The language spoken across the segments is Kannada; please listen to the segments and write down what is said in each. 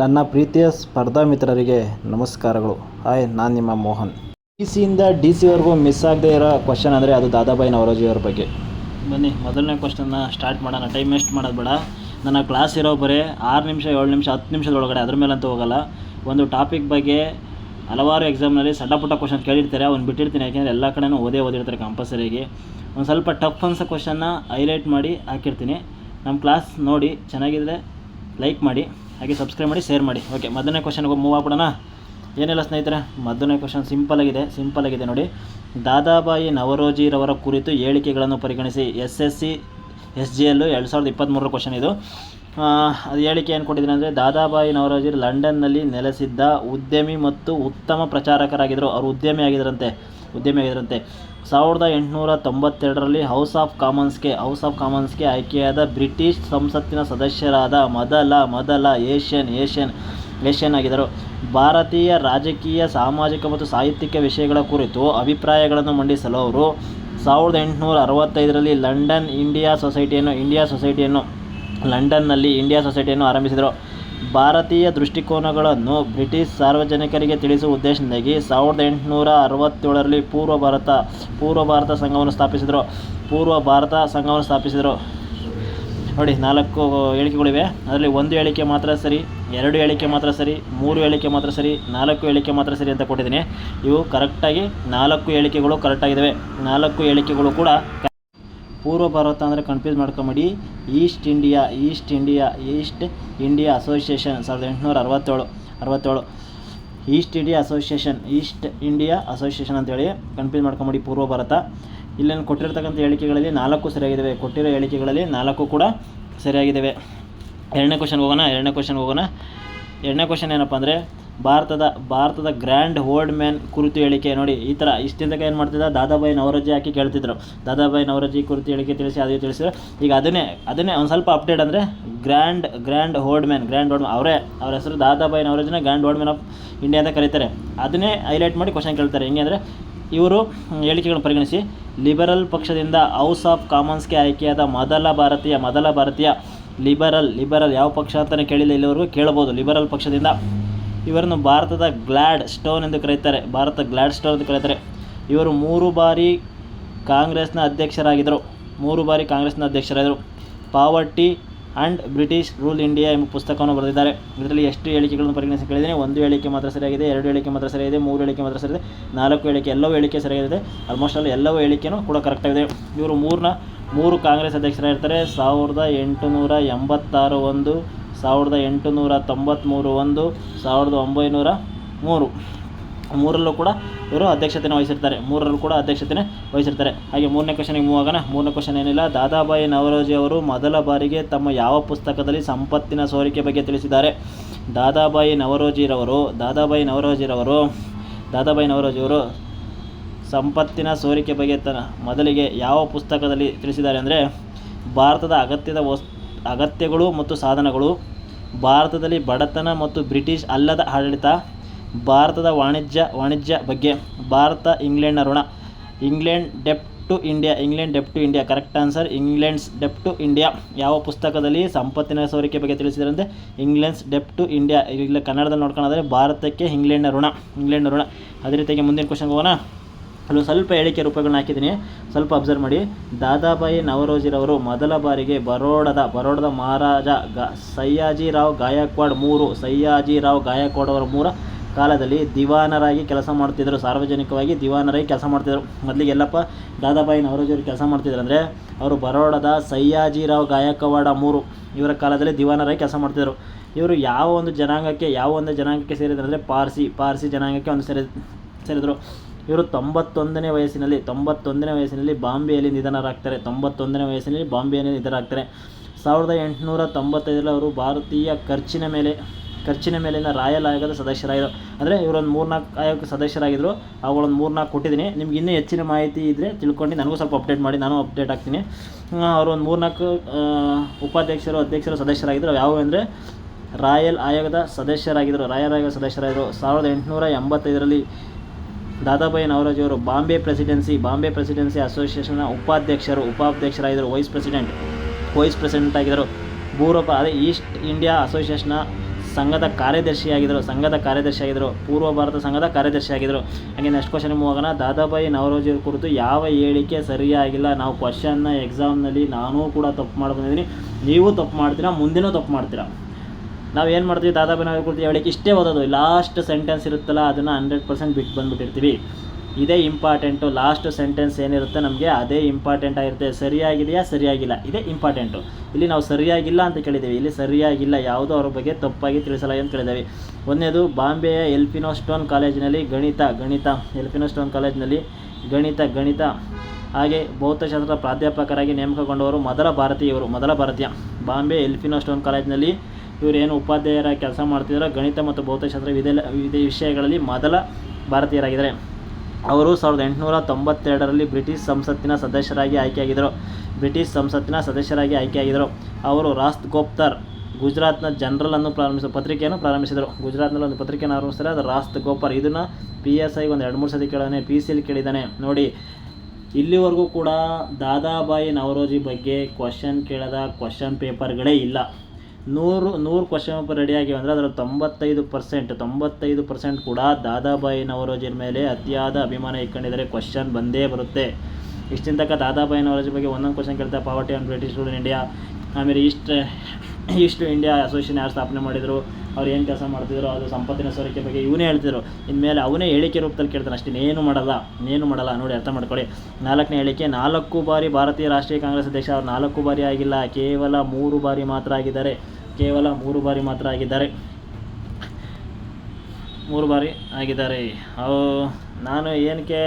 ನನ್ನ ಪ್ರೀತಿಯ ಸ್ಪರ್ಧಾ ಮಿತ್ರರಿಗೆ ನಮಸ್ಕಾರಗಳು. ಹಾಯ್ ನಾನು ನಿಮ್ಮ ಮೋಹನ್. ಡಿ ಸಿಯಿಂದ ಡಿ ಸಿವರೆಗೂ ಮಿಸ್ ಆಗದೆ ಇರೋ ಕ್ವಶನ್ ಅಂದರೆ ಅದು ದಾದಾಬಾಯಿ ನವರೋಜಿ ಅವರ ಬಗ್ಗೆ. ಬನ್ನಿ, ಮೊದಲನೇ ಕ್ವಶನ್ನ ಸ್ಟಾರ್ಟ್ ಮಾಡೋಣ. ಟೈಮ್ ವೇಸ್ಟ್ ಮಾಡೋದು ಬೇಡ. ನನ್ನ ಕ್ಲಾಸ್ ಇರೋ ಬರೀ ಆರು ನಿಮಿಷ, ಏಳು ನಿಮಿಷ, ಹತ್ತು ನಿಮಿಷದೊಳಗಡೆ ಅದ್ರ ಮೇಲಂತೂ ಹೋಗಲ್ಲ. ಒಂದು ಟಾಪಿಕ್ ಬಗ್ಗೆ ಹಲವಾರು ಎಕ್ಸಾಮ್ನಲ್ಲಿ ಸಣ್ಣ ಪುಟ್ಟ ಕ್ವಶನ್ ಕೇಳಿರ್ತಾರೆ, ಅವ್ನು ಬಿಟ್ಟಿರ್ತೀನಿ. ಯಾಕೆಂದರೆ ಎಲ್ಲ ಕಡೆನೂ ಓದೇ ಓದಿರ್ತಾರೆ ಕಂಪಲ್ಸರಿಗೆ ಒಂದು ಸ್ವಲ್ಪ ಟಫ್ ಅನ್ಸೋ ಕ್ವಶನ್ನ ಹೈಲೈಟ್ ಮಾಡಿ ಹಾಕಿರ್ತೀನಿ. ನಮ್ಮ ಕ್ಲಾಸ್ ನೋಡಿ, ಚೆನ್ನಾಗಿದ್ರೆ ಲೈಕ್ ಮಾಡಿ. ಹಾಗೆ ಸಬ್ಸ್ಕ್ರೈಬ್ ಮಾಡಿ ಶೇರ್ ಮಾಡಿ. ಓಕೆ ಮೊದಲನೇ ಕ್ವಶನ್ಗೆ ಮೂವ್ ಆಗ್ಬಿಡೋಣ. ಏನಿಲ್ಲ ಸ್ನೇಹಿತರೆ? ಮೊದಲನೇ ಕ್ವಶನ್ ಸಿಂಪಲ್ ಆಗಿದೆ ಸಿಂಪಲ್ ಆಗಿದೆ ನೋಡಿ. ದಾದಾಬಾಯಿ ನವರೋಜಿರವರ ಕುರಿತು ಹೇಳಿಕೆಗಳನ್ನು ಪರಿಗಣಿಸಿ. S S C S G L ಎರಡು ಸಾವಿರದ ಇಪ್ಪತ್ತ್ಮೂರರ ಕ್ವಶನ್ ಇದು. ಅದು ಹೇಳಿಕೆ ಏನು ಕೊಟ್ಟಿದ್ದೀನಿ ಅಂದರೆ, ದಾದಾಬಾಯಿ ನವರೋಜಿ ಲಂಡನ್ನಲ್ಲಿ ನೆಲೆಸಿದ್ದ ಉದ್ಯಮಿ ಮತ್ತು ಉತ್ತಮ ಪ್ರಚಾರಕರಾಗಿದ್ದರು. ಅವರು ಉದ್ಯಮಿ ಆಗಿದ್ರಂತೆ. ಉದ್ಯಮಿ ಆಗಿದ್ರಂತೆ ಸಾವಿರದ ಎಂಟುನೂರ ತೊಂಬತ್ತೆರಡರಲ್ಲಿ ಹೌಸ್ ಆಫ್ ಕಾಮನ್ಸ್ಗೆ ಹೌಸ್ ಆಫ್ ಕಾಮನ್ಸ್ಗೆ ಆಯ್ಕೆಯಾದ ಬ್ರಿಟಿಷ್ ಸಂಸತ್ತಿನ ಸದಸ್ಯರಾದ ಮೊದಲ ಮೊದಲ, ಏಷ್ಯನ್ ಏಷ್ಯನ್ ಏಷ್ಯನ್ ಆಗಿದ್ದರು. ಭಾರತೀಯ ರಾಜಕೀಯ, ಸಾಮಾಜಿಕ ಮತ್ತು ಸಾಹಿತ್ಯಿಕ ವಿಷಯಗಳ ಕುರಿತು ಅಭಿಪ್ರಾಯಗಳನ್ನು ಮಂಡಿಸಲು ಅವರು ಸಾವಿರದ ಎಂಟುನೂರ ಅರವತ್ತೈದರಲ್ಲಿ ಲಂಡನ್ ಇಂಡಿಯಾ ಸೊಸೈಟಿಯನ್ನು ಇಂಡಿಯಾ ಸೊಸೈಟಿಯನ್ನು, ಲಂಡನ್ನಲ್ಲಿ ಇಂಡಿಯಾ ಸೊಸೈಟಿಯನ್ನು ಆರಂಭಿಸಿದರು. ಭಾರತೀಯ ದೃಷ್ಟಿಕೋನಗಳನ್ನು ಬ್ರಿಟಿಷ್ ಸಾರ್ವಜನಿಕರಿಗೆ ತಿಳಿಸುವ ಉದ್ದೇಶದಿಂದಾಗಿ ಸಾವಿರದ ಎಂಟುನೂರ ಅರವತ್ತೇಳರಲ್ಲಿ ಪೂರ್ವ ಭಾರತ ಪೂರ್ವ ಭಾರತ ಸಂಘವನ್ನು ಸ್ಥಾಪಿಸಿದರು. ಪೂರ್ವ ಭಾರತ ಸಂಘವನ್ನು ಸ್ಥಾಪಿಸಿದರು. ನೋಡಿ, ನಾಲ್ಕು ಹೇಳಿಕೆಗಳಿವೆ. ಅದರಲ್ಲಿ ಒಂದು ಹೇಳಿಕೆ ಮಾತ್ರ ಸರಿ, ಎರಡು ಹೇಳಿಕೆ ಮಾತ್ರ ಸರಿ, ಮೂರು ಹೇಳಿಕೆ ಮಾತ್ರ ಸರಿ, ನಾಲ್ಕು ಹೇಳಿಕೆ ಮಾತ್ರ ಸರಿ ಅಂತ ಕೊಟ್ಟಿದ್ದೀನಿ. ಇವು ಕರೆಕ್ಟಾಗಿ ನಾಲ್ಕು ಹೇಳಿಕೆಗಳು ಕರೆಕ್ಟಾಗಿದ್ದಾವೆ ನಾಲ್ಕು ಹೇಳಿಕೆಗಳು ಕೂಡ ಪೂರ್ವ ಭಾರತ ಅಂದರೆ ಕನ್ಫ್ಯೂಸ್ ಮಾಡ್ಕೊಂಬಿಡಿ. East India East India East India Association ಸಾವಿರದ ಎಂಟುನೂರ ಅರವತ್ತೇಳು ಅರವತ್ತೇಳು. East India Association East India Association ಅಂತೇಳಿ ಕನ್ಫ್ಯೂಸ್ ಮಾಡ್ಕೊಂಬಿಡಿ ಪೂರ್ವ ಭಾರತ. ಇಲ್ಲೇನು ಕೊಟ್ಟಿರ್ತಕ್ಕಂಥ ಹೇಳಿಕೆಗಳಲ್ಲಿ ನಾಲ್ಕು ಸರಿಯಾಗಿದ್ದಾವೆ ಕೊಟ್ಟಿರೋ ಹೇಳಿಕೆಗಳಲ್ಲಿ ನಾಲ್ಕು ಕೂಡ ಸರಿಯಾಗಿದ್ದಾವೆ ಎರಡನೇ ಕ್ವಶನ್ಗೆ ಹೋಗೋಣ, ಎರಡನೇ ಕ್ವಶನ್ಗೆ ಹೋಗೋಣ. ಎರಡನೇ ಕ್ವಶನ್ ಏನಪ್ಪ ಅಂದರೆ ಭಾರತದ ಭಾರತದ ಗ್ರ್ಯಾಂಡ್ ಓಲ್ಡ್ ಮ್ಯಾನ್ ಕುರಿತು ಹೇಳಿಕೆ ನೋಡಿ. ಈ ಥರ ಇಷ್ಟಿಂದ ಏನು ಮಾಡ್ತಿದ್ದ? ದಾದಾಬಾಯಿ ನವರೋಜಿ ಹಾಕಿ ಕೇಳ್ತಿದ್ರು. ದಾದಾಬಾಯಿ ನವರೋಜಿ ಕುರಿತು ಹೇಳಿಕೆ ತಿಳಿಸಿ, ಅದೇ ತಿಳಿಸಿದ್ರು. ಈಗ ಅದನ್ನೇ ಅದನ್ನೇ ಒಂದು ಸ್ವಲ್ಪ ಅಪ್ಡೇಟ್ ಅಂದರೆ grand grand old man, grand old ಅವರೇ, ಅವ್ರ ಹೆಸರು Dadabhai ನವರೋಜಿನ grand old man of India ಅಂತ ಕರೀತಾರೆ. ಅದನ್ನೇ ಹೈಲೈಟ್ ಮಾಡಿ ಕ್ವಶನ್ ಕೇಳ್ತಾರೆ. ಹೆಂಗೆ ಅಂದರೆ ಇವರು ಹೇಳಿಕೆಗಳನ್ನು ಪರಿಗಣಿಸಿ ಲಿಬರಲ್ ಪಕ್ಷದಿಂದ ಹೌಸ್ ಆಫ್ ಕಾಮನ್ಸ್ಗೆ ಆಯ್ಕೆಯಾದ ಮೊದಲ ಭಾರತೀಯ ಮೊದಲ ಭಾರತೀಯ ಲಿಬರಲ್ ಲಿಬರಲ್ ಯಾವ ಪಕ್ಷ ಅಂತಲೇ ಕೇಳಿಲ್ಲ ಇಲ್ಲಿವರೆಗೂ ಕೇಳಬಹುದು ಲಿಬರಲ್ ಪಕ್ಷದಿಂದ ಇವರನ್ನು ಭಾರತದ ಗ್ಲ್ಯಾಡ್ ಸ್ಟೋನ್ ಎಂದು ಕರೆಯುತ್ತಾರೆ ಭಾರತ ಗ್ಲ್ಯಾಡ್ ಸ್ಟೋನ್ ಎಂದು ಕರೆಯುತ್ತಾರೆ ಇವರು ಮೂರು ಬಾರಿ ಕಾಂಗ್ರೆಸ್ನ ಅಧ್ಯಕ್ಷರಾಗಿದ್ದರು. ಮೂರು ಬಾರಿ ಕಾಂಗ್ರೆಸ್ನ ಅಧ್ಯಕ್ಷರಾದರು poverty and British rule India ಎಂಬ ಪುಸ್ತಕವನ್ನು ಬರೆದಿದ್ದಾರೆ. ಇದರಲ್ಲಿ ಎಷ್ಟು ಹೇಳಿಕೆಗಳನ್ನು ಪರಿಗಣಿಸಿ ಕೇಳಿದ್ದೀನಿ. ಒಂದು ಹೇಳಿಕೆ ಮಾತ್ರ ಸರಿಯಾಗಿದೆ, ಎರಡು ಹೇಳಿಕೆ ಮಾತ್ರ ಸರಿಯಾಗಿದೆ, ಮೂರು ಹೇಳಿಕೆ ಮಾತ್ರ ಸರಿಯಾಗಿದೆ, ನಾಲ್ಕು ಹೇಳಿಕೆ, ಎಲ್ಲವೂ ಹೇಳಿಕೆ ಸರಿಯಾಗಿದೆ. ಆಲ್ಮೋಸ್ಟ್ ಅಲ್ಲಿ ಎಲ್ಲವೂ ಹೇಳಿಕೆನೂ ಕೂಡ ಕರೆಕ್ಟಾಗಿದೆ ಇವರು ಮೂರನ್ನ ಮೂರು ಕಾಂಗ್ರೆಸ್ ಅಧ್ಯಕ್ಷರಾಗಿರ್ತಾರೆ. ಸಾವಿರದ ಎಂಟುನೂರ ಎಂಬತ್ತಾರು ಒಂದು ಸಾವಿರದ ಎಂಟುನೂರ ತೊಂಬತ್ತ್ಮೂರು ಒಂದು, ಸಾವಿರದ ಒಂಬೈನೂರ ಮೂರು. ಮೂರಲ್ಲೂ ಕೂಡ ಇವರು ಅಧ್ಯಕ್ಷತೆಯನ್ನು ವಹಿಸಿರ್ತಾರೆ. ಮೂರರಲ್ಲೂ ಕೂಡ ಅಧ್ಯಕ್ಷತೆಯನ್ನು ವಹಿಸಿರ್ತಾರೆ. ಹಾಗೆ ಮೂರನೇ ಕ್ವಶನಿಗೆ ಮೂವ್ ಆಗೋಣ. ಮೂರನೇ ಕ್ವಶನ್ ಏನಿಲ್ಲ. ದಾದಾಬಾಯಿ ನವರೋಜಿ ಅವರು ಮೊದಲ ಬಾರಿಗೆ ತಮ್ಮ ಯಾವ ಪುಸ್ತಕದಲ್ಲಿ ಸಂಪತ್ತಿನ ಸೋರಿಕೆ ಬಗ್ಗೆ ತಿಳಿಸಿದ್ದಾರೆ? ದಾದಾಬಾಯಿ ನವರೋಜಿರವರು ದಾದಾಬಾಯಿ ನವರೋಜಿರವರು, ದಾದಾಬಾಯಿ ನವರೋಜಿಯವರು ಸಂಪತ್ತಿನ ಸೋರಿಕೆ ಬಗ್ಗೆ ತ ಮೊದಲಿಗೆ ಯಾವ ಪುಸ್ತಕದಲ್ಲಿ ತಿಳಿಸಿದ್ದಾರೆ ಅಂದರೆ, ಭಾರತದ ಅಗತ್ಯದ ವಸ್ ಅಗತ್ಯಗಳು ಮತ್ತು ಸಾಧನಗಳು, ಭಾರತದಲ್ಲಿ ಬಡತನ ಮತ್ತು ಬ್ರಿಟಿಷ್ ಅಲ್ಲದ ಆಡಳಿತ, ಭಾರತದ ವಾಣಿಜ್ಯ ವಾಣಿಜ್ಯ ಬಗ್ಗೆ ಭಾರತ, ಇಂಗ್ಲೆಂಡ್ನ ಋಣ, England debt to India, England debt to India, correct answer, England's debt to India, ಯಾವ ಪುಸ್ತಕದಲ್ಲಿ ಸಂಪತ್ತಿನ ಸೋರಿಕೆ ಬಗ್ಗೆ ತಿಳಿಸಿದ್ರಂತೆ, ಇಂಗ್ಲೆಂಡ್ಸ್ ಡೆಪ್ ಟು ಇಂಡಿಯಾ, ಇಲ್ಲಿ ಕನ್ನಡದಲ್ಲಿ ನೋಡ್ಕೊಳ್ಳೋದಾದ್ರೆ ಭಾರತಕ್ಕೆ ಇಂಗ್ಲೆಂಡ್ನ ಋಣ ಇಂಗ್ಲೆಂಡ್ನ ಋಣ. ಅದೇ ರೀತಿಯಾಗಿ ಮುಂದಿನ ಕ್ವಶನ್ಗೆ ಹೋಗೋಣ. ಅಲ್ಲೂ ಸ್ವಲ್ಪ ಹೇಳಿಕೆ ರೂಪಗಳನ್ನ ಹಾಕಿದ್ದೀನಿ. ಸ್ವಲ್ಪ ಅಬ್ಸರ್ವ್ ಮಾಡಿ. ದಾದಾಬಾಯಿ ನವರೋಜಿರವರು ಮೊದಲ ಬಾರಿಗೆ ಬರೋಡದ ಬರೋಡದ ಮಹಾರಾಜ ಗ, ಸಯ್ಯಾಜಿರಾವ್ ಗಾಯಕ್ವಾಡ್ ಮೂರು, ಸಯ್ಯಾಜಿರಾವ್ ಗಾಯಕ್ವಾಡ್ ಅವರ ಮೂರ ಕಾಲದಲ್ಲಿ ದಿವಾನರಾಗಿ ಕೆಲಸ ಮಾಡ್ತಿದ್ದರು ಸಾರ್ವಜನಿಕವಾಗಿ ದಿವಾನರಾಗಿ ಕೆಲಸ ಮಾಡ್ತಿದ್ದರು ಮೊದಲಿಗೆ ಎಲ್ಲಪ್ಪ, ದಾದಾಬಾಯಿ ನವರೋಜಿಯವರು ಕೆಲಸ ಮಾಡ್ತಿದ್ರು ಅಂದರೆ ಅವರು ಬರೋಡದ ಸಯ್ಯಾಜಿರಾವ್ ಗಾಯಕವಾಡ ಮೂರು ಇವರ ಕಾಲದಲ್ಲಿ ದಿವಾನರಾಗಿ ಕೆಲಸ ಮಾಡ್ತಿದ್ದರು ಇವರು ಯಾವ ಒಂದು ಜನಾಂಗಕ್ಕೆ, ಯಾವ ಒಂದು ಜನಾಂಗಕ್ಕೆ ಸೇರಿದ್ರು ಅಂದರೆ ಪಾರ್ಸಿ ಪಾರ್ಸಿ ಜನಾಂಗಕ್ಕೆ ಒಂದು ಸೇರಿ, ಸೇರಿದರು. ಇವರು ತೊಂಬತ್ತೊಂದನೇ ವಯಸ್ಸಿನಲ್ಲಿ ತೊಂಬತ್ತೊಂದನೇ ವಯಸ್ಸಿನಲ್ಲಿ ಬಾಂಬೆಯಲ್ಲಿ ನಿಧನರಾಗ್ತಾರೆ. ತೊಂಬತ್ತೊಂದನೇ ವಯಸ್ಸಿನಲ್ಲಿ ಬಾಂಬೆಯಲ್ಲಿ ನಿಧನರಾಗ್ತಾರೆ. ಸಾವಿರದ ಎಂಟುನೂರ ತೊಂಬತ್ತೈದರಲ್ಲಿ ಅವರು ಭಾರತೀಯ ಖರ್ಚಿನ ಮೇಲೆ, ಖರ್ಚಿನ ಮೇಲಿನ ರಾಯಲ್ ಆಯೋಗದ ಸದಸ್ಯರಾಗಿದ್ದರು. ಅಂದರೆ ಇವರೊಂದು ಮೂರ್ನಾಲ್ಕು ಆಯೋಗ ಸದಸ್ಯರಾಗಿದ್ದರು. ಅವುಗಳೊಂದು ಮೂರ್ನಾಲ್ಕು ಕೊಟ್ಟಿದ್ದೀನಿ. ನಿಮ್ಗೆ ಇನ್ನೂ ಹೆಚ್ಚಿನ ಮಾಹಿತಿ ಇದ್ದರೆ ತಿಳ್ಕೊಂಡು ನನಗೂ ಸ್ವಲ್ಪ ಅಪ್ಡೇಟ್ ಮಾಡಿ, ನಾನು ಅಪ್ಡೇಟ್ ಆಗ್ತೀನಿ ಅವರೊಂದು ಮೂರ್ನಾಲ್ಕು ಉಪಾಧ್ಯಕ್ಷರು, ಅಧ್ಯಕ್ಷರು ಸದಸ್ಯರಾಗಿದ್ದರು. ಯಾವುವು ಅಂದರೆ ರಾಯಲ್ ಆಯೋಗದ ಸದಸ್ಯರಾಗಿದ್ದರು, ರಾಯಲ್ ಆಯೋಗದ ಸದಸ್ಯರಾಗಿದ್ದರು. ಸಾವಿರದ ಎಂಟುನೂರ ಎಂಬತ್ತೈದರಲ್ಲಿ ದಾದಾಬಾಯಿ ಅವರು ಬಾಂಬೆ ಪ್ರೆಸಿಡೆನ್ಸಿ ಬಾಂಬೆ ಪ್ರೆಸಿಡೆನ್ಸಿ ಅಸೋಸಿಯೇಷನ್ನ ಉಪಾಧ್ಯಕ್ಷರು, ಉಪಾಧ್ಯಕ್ಷರಾಗಿದ್ದರು ವೈಸ್ ಪ್ರೆಸಿಡೆಂಟ್ ವೈಸ್ ಪ್ರೆಸಿಡೆಂಟ್ ಆಗಿದ್ದರು. ಪೂರ್ವ ಅದೇ ಈಸ್ಟ್ ಇಂಡಿಯಾ ಅಸೋಸಿಯೇಷನ್ನ ಸಂಘದ ಕಾರ್ಯದರ್ಶಿಯಾಗಿದ್ದರು ಸಂಘದ ಕಾರ್ಯದರ್ಶಿಯಾಗಿದ್ದರು. ಪೂರ್ವ ಭಾರತ ಸಂಘದ ಕಾರ್ಯದರ್ಶಿಯಾಗಿದ್ದರು. ಹಾಗೆ ನೆಕ್ಸ್ಟ್ ಕ್ವಶನ್ ಹೋಗೋಣ ದಾದಾಬಾಯಿ ನವರೋಜಿ ಕುರಿತು ಯಾವ ಹೇಳಿಕೆ ಸರಿಯಾಗಿಲ್ಲ? ನಾವು ಕ್ವಶನ್ನ ಎಕ್ಸಾಮ್ನಲ್ಲಿ ನಾನೂ ಕೂಡ ತಪ್ಪು ಮಾಡಿ ಬಂದಿದ್ದೀನಿ ನೀವು ತಪ್ಪು ಮಾಡ್ತೀರಾ? ಮುಂದಿನೂ ತಪ್ಪು ಮಾಡ್ತೀರಾ? ನಾವು ಏನು ಮಾಡ್ತೀವಿ ದಾದಾಬಾಯಿ ನವರೋಜಿ ಕುರಿತು ಹೇಳಕ್ಕೆ ಇಷ್ಟೇ ಓದೋದು ಲಾಸ್ಟ್ ಸೆಂಟೆನ್ಸ್ ಇರುತ್ತಲ್ಲ, ಅದನ್ನು ಹಂಡ್ರೆಡ್ ಪರ್ಸೆಂಟ್ ಬಿಟ್ಟು ಬಂದುಬಿಟ್ಟಿರ್ತೀವಿ ಇದೇ ಇಂಪಾರ್ಟೆಂಟು ಲಾಸ್ಟ್ ಸೆಂಟೆನ್ಸ್ ಏನಿರುತ್ತೆ ನಮಗೆ, ಅದೇ ಇಂಪಾರ್ಟೆಂಟ್ ಆಗಿರುತ್ತೆ. ಸರಿಯಾಗಿದೆಯಾ, ಸರಿಯಾಗಿಲ್ಲ? ಇದೇ ಇಂಪಾರ್ಟೆಂಟು ಇಲ್ಲಿ ನಾವು ಸರಿಯಾಗಿಲ್ಲ ಅಂತ ಕೇಳಿದ್ದೀವಿ. ಇಲ್ಲಿ ಸರಿಯಾಗಿಲ್ಲ, ಯಾವುದೋ ಅವ್ರ ಬಗ್ಗೆ ತಪ್ಪಾಗಿ ತಿಳಿಸಲ್ಲ ಅಂತ ಕೇಳಿದ್ದೀವಿ. ಒಂದನೇದು, ಬಾಂಬೆಯ ಎಲ್ಫಿನೋ ಸ್ಟೋನ್ ಕಾಲೇಜಿನಲ್ಲಿ ಗಣಿತ ಗಣಿತ ಎಲ್ಫಿನೋ ಸ್ಟೋನ್ ಕಾಲೇಜಿನಲ್ಲಿ ಗಣಿತ ಗಣಿತ. ಹಾಗೆ ಭೌತಶಾಸ್ತ್ರ ಪ್ರಾಧ್ಯಾಪಕರಾಗಿ ನೇಮಕಗೊಂಡವರು ಮೊದಲ ಭಾರತೀಯವರು, ಮೊದಲ ಭಾರತೀಯ. ಬಾಂಬೆ ಎಲ್ಫಿನೋ ಸ್ಟೋನ್ ಕಾಲೇಜಿನಲ್ಲಿ ಇವರು ಏನು ಉಪಾಧ್ಯಾಯರ ಕೆಲಸ ಮಾಡ್ತಿದ್ರು, ಗಣಿತ ಮತ್ತು ಭೌತಶಾಸ್ತ್ರ ವಿಧ ವಿಷಯಗಳಲ್ಲಿ ಮೊದಲ ಭಾರತೀಯರಾಗಿದ್ದಾರೆ. ಅವರು ಸಾವಿರದ ಎಂಟುನೂರ ತೊಂಬತ್ತೆರಡರಲ್ಲಿ ಬ್ರಿಟಿಷ್ ಸಂಸತ್ತಿನ ಸದಸ್ಯರಾಗಿ ಆಯ್ಕೆಯಾಗಿದ್ದರು. ಬ್ರಿಟಿಷ್ ಸಂಸತ್ತಿನ ಸದಸ್ಯರಾಗಿ ಆಯ್ಕೆಯಾಗಿದ್ದರು. ಅವರು ರಾಸ್ತ್ ಗೋಪ್ತರ್ ಗುಜರಾತ್ನ ಜನರಲನ್ನು ಪ್ರಾರಂಭಿಸಿದ ಪತ್ರಿಕೆಯನ್ನು ಪ್ರಾರಂಭಿಸಿದರು. ಗುಜರಾತ್ನಲ್ಲಿ ಒಂದು ಪತ್ರಿಕೆಯನ್ನು ಆರಂಭಿಸಿದರೆ ಅದು ರಾಸ್ತ್ ಗೋಪರ್ ಇದನ್ನು ಪಿ ಎಸ್ ಐಗೆ ಒಂದು ಎರಡು ಮೂರು ಸತಿ ಕೇಳಿದಾನೆ ಪಿ ಸಿ ಎಲ್ ಕೇಳಿದ್ದಾನೆ ನೋಡಿ, ಇಲ್ಲಿವರೆಗೂ ಕೂಡ ದಾದಾಬಾಯಿ ನವರೋಜಿ ಬಗ್ಗೆ ಕ್ವಶನ್ ಕೇಳದ ಕ್ವಶನ್ ಪೇಪರ್ಗಳೇ ಇಲ್ಲ. ನೂರು ನೂರು ಕ್ವಶನ್ ಪೇಪರ್ ರೆಡಿಯಾಗಿವೆ ಅಂದರೆ ಅದರಲ್ಲಿ ತೊಂಬತ್ತೈದು ಪರ್ಸೆಂಟ್ ತೊಂಬತ್ತೈದು ಪರ್ಸೆಂಟ್ ಕೂಡ ದಾದಾಬಾಯಿ ನವರೋಜಿನ ಮೇಲೆ ಅತಿಯಾದ ಅಭಿಮಾನ ಇಟ್ಕೊಂಡಿದ್ದಾರೆ. ಕ್ವಶನ್ ಬಂದೇ ಬರುತ್ತೆ. ಇಷ್ಟಿನ ದಾದಾಬಾಯಿ ನವರೋಜಿ ಬಗ್ಗೆ ಒಂದೊಂದು ಕ್ವಶನ್ ಕೇಳ್ತಾ poverty and British rule in India ಆಮೇಲೆ ಈಸ್ಟ್ ಈಸ್ಟ್ ಇಂಡಿಯಾ ಅಸೋಸಿಯೇಷನ್ ಯಾರು ಸ್ಥಾಪನೆ ಮಾಡಿದರು, ಅವ್ರು ಏನು ಕೆಲಸ ಮಾಡ್ತಿದ್ರು, ಅದು ಸಂಪತ್ತಿನ ಸೋರಿಕೆ ಬಗ್ಗೆ ಇವನೇ ಹೇಳ್ತಿದ್ರು. ಇನ್ಮೇಲೆ ಅವನೇ ಹೇಳಿಕೆ ರೂಪದಲ್ಲಿ ಕೇಳ್ತಾನೆ ಅಷ್ಟೇ ಏನು ಮಾಡಲ್ಲ ಏನು ಮಾಡಲ್ಲ ನೋಡಿ ಅರ್ಥ ಮಾಡ್ಕೊಳ್ಳಿ. ನಾಲ್ಕನೇ ಹೇಳಿಕೆ, ನಾಲ್ಕು ಬಾರಿ ಭಾರತೀಯ ರಾಷ್ಟ್ರೀಯ ಕಾಂಗ್ರೆಸ್ ಅಧ್ಯಕ್ಷ, ಅವ್ರು ನಾಲ್ಕು ಬಾರಿ ಆಗಿಲ್ಲ, ಕೇವಲ ಮೂರು ಬಾರಿ ಮಾತ್ರ ಆಗಿದ್ದಾರೆ, ಕೇವಲ ಮೂರು ಬಾರಿ ಮಾತ್ರ ಆಗಿದ್ದಾರೆ. ಮೂರು ಬಾರಿ ಆಗಿದ್ದಾರೆ. ಅವು ನಾನು ಏನಕ್ಕೆ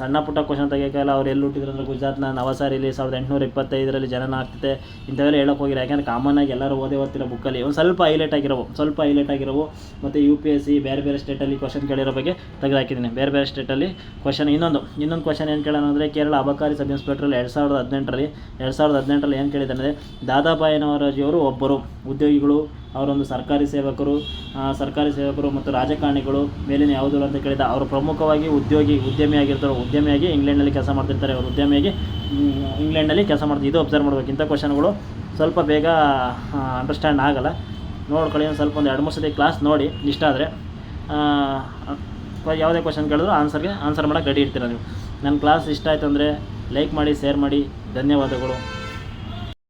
ಸಣ್ಣ ಪುಟ್ಟ ಕ್ವಶನ್ ತೆಗಿಯೋಕ್ಕಾಗಲ್ಲ ಅವ್ರು ಎಲ್ಲಿ ಹುಟ್ಟಿದ್ರು ಅಂದರೆ ಗುಜರಾತ್ನ ನವಸಾರಿಲಿ ಸಾವಿರದ ಎಂಟುನೂರ ಇಪ್ಪತ್ತೈದರಲ್ಲಿ ಜನನ ಆಗ್ತಿದೆ. ಇಂಥವೆಲ್ಲ ಹೇಳೋಕೆ ಹೋಗಿಲ್ಲ. ಯಾಕಂದರೆ ಕಾಮನ್ ಆಗಿ ಎಲ್ಲರೂ ಓದೇ ಓದ್ತಿರೋ ಬುಕ್ಕಲ್ಲಿ ಒಂದು ಸ್ವಲ್ಪ ಹೈಲೈಟ್ ಆಗಿರೋವು, ಸ್ವಲ್ಪ ಹೈಲೈಟ್ ಆಗಿರೋವು. ಮತ್ತು ಯು ಪಿ ಎಸ್ ಸಿ ಬೇರೆ ಬೇರೆ ಸ್ಟೇಟಲ್ಲಿ ಕ್ವಶನ್ ಕೇಳಿರೋ ಬಗ್ಗೆ ತೆಗೆದುಹಾಕಿದ್ದೀನಿ ಬೇರೆ ಬೇರೆ ಸ್ಟೇಟಲ್ಲಿ ಕ್ವಶನ್ ಇನ್ನೊಂದು. ಇನ್ನೊಂದು ಕ್ವಶನ್ ಏನು ಕೇಳೋಣ ಅಂದರೆ ಕೇರಳ ಅಬಕಾರಿ ಸಬ್ ಇನ್ಸ್ಪೆಕ್ಟ್ರಲ್ಲಿ ಎರಡು ಸಾವಿರದ ಹದಿನೆಂಟರಲ್ಲಿ, ಎರಡು ಸಾವಿರದ ಹದಿನೆಂಟರಲ್ಲಿ ಏನು ಕೇಳಿದ್ದಾನೆ ದಾದಾಬಾಯಿನವರಾಜಿಯವರು ದಾದಾಬಾಯಿ ನವರೋಜಿಯವರು ಒಬ್ಬರು ಉದ್ಯೋಗಿಗಳು ಅವರೊಂದು ಸರ್ಕಾರಿ ಸೇವಕರು ಸರ್ಕಾರಿ ಸೇವಕರು ಮತ್ತು ರಾಜಕಾರಣಿಗಳು, ಮೇಲಿನ ಯಾವುದು ಅಂತ ಕೇಳಿದ ಅವರು ಪ್ರಮುಖವಾಗಿ ಉದ್ಯೋಗಿ, ಉದ್ಯಮಿಯಾಗಿರ್ತಾರೆ, ಉದ್ಯಮಿಯಾಗಿ ಇಂಗ್ಲೆಂಡ್ನಲ್ಲಿ ಕೆಲಸ ಮಾಡ್ತಿರ್ತಾರೆ. ಅವರು ಉದ್ಯಮಿಯಾಗಿ ಇಂಗ್ಲೆಂಡ್ನಲ್ಲಿ ಕೆಲಸ ಮಾಡ್ತಾರೆ ಇದು ಅಬ್ಸರ್ವ್ ಮಾಡಬೇಕು. ಇಂಥ ಕ್ವಶನ್ಗಳು ಸ್ವಲ್ಪ ಬೇಗ ಅಂಡರ್ಸ್ಟ್ಯಾಂಡ್ ಆಗಲ್ಲ. ನೋಡ್ಕೊಳ್ಳಿ, ಒಂದು ಸ್ವಲ್ಪ ಒಂದು ಎರಡು ಮೂರು ಸತಿ ಕ್ಲಾಸ್ ನೋಡಿ, ಇಷ್ಟ ಆದರೆ ಯಾವುದೇ ಕ್ವಶನ್ ಕೇಳಿದ್ರು ಆನ್ಸರ್ಗೆ ಆನ್ಸರ್ ಮಾಡೋಕ್ಕೆ ರೆಡಿ ಇರ್ತೀರ ನೀವು. ನನ್ನ ಕ್ಲಾಸ್ ಇಷ್ಟ ಆಯಿತು ಅಂದರೆ ಲೈಕ್ ಮಾಡಿ ಶೇರ್ ಮಾಡಿ. ಧನ್ಯವಾದಗಳು.